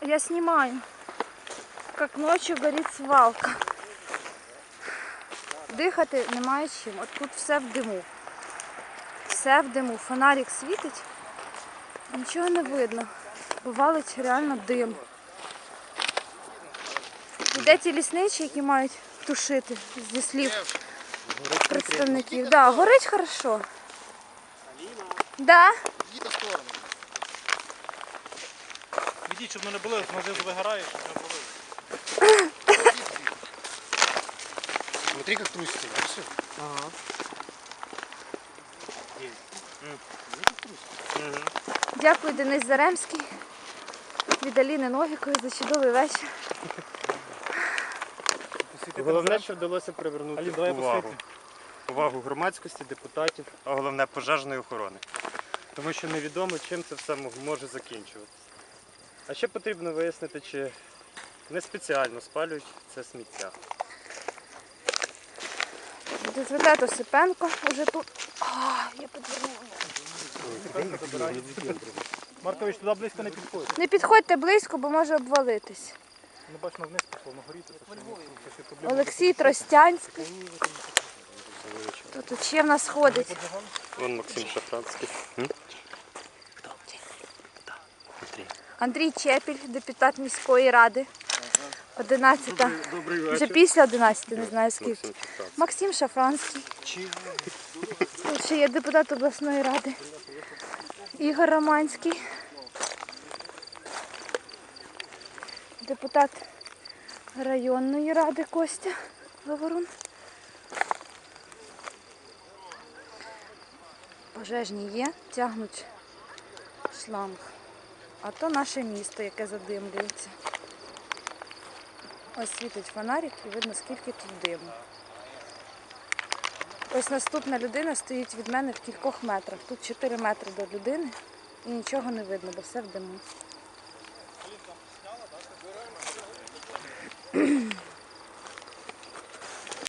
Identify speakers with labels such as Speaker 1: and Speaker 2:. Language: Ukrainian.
Speaker 1: Я снимаю. Как ночью горить свалка. Дихати немає чим. От тут все в диму. Все в диму. Фонарик світить, нічого не видно. Бо валить реально дим. І де ті лісничі, які мають тушити зі слів представників. Так, да, горить хорошо. Да?
Speaker 2: В сторону.
Speaker 3: Відіть, щоб ми не були, знизу вигорає, щоб не були.
Speaker 2: Смотри, как трусится. да, всё.
Speaker 3: Ага.
Speaker 1: Дякую, Денис Заремський. Від Аліни Новікової за чудовий вечір.
Speaker 4: Головне, що вдалося привернути
Speaker 3: Алін, давай
Speaker 4: увагу.
Speaker 3: посвіти.
Speaker 4: Увагу громадськості, депутатів, а головне пожежної охорони. Тому що невідомо, чим це все мог- може закінчуватися. А ще потрібно вияснити, чи не спеціально спалюють це сміття.
Speaker 1: Дозведет Осипенко вже тут. А, я підвернула.
Speaker 3: Маркович, туди близько не підходь.
Speaker 1: Не підходьте близько, бо може обвалитись.
Speaker 3: Ну бач, на вниз пішло, на горіти.
Speaker 1: Олексій Тростянський. Тут ще в нас ходить.
Speaker 4: Вон Максим Шафранський. М?
Speaker 1: Андрій Чепіль, депутат міської ради. 11.
Speaker 4: Добрий
Speaker 1: Вже після 11, не знаю скільки.
Speaker 4: Максим Шафранський.
Speaker 1: Максим Шафранський. Тут ще є депутат обласної ради. Ігор Романський. Депутат районної ради Костя Говорун. Пожежні є, тягнуть шланг. А то наше місто, яке задимлюється. Ось світить фонарик і видно, скільки тут диму. Ось наступна людина стоїть від мене в кількох метрах. Тут 4 метри до людини і нічого не видно, бо все в диму.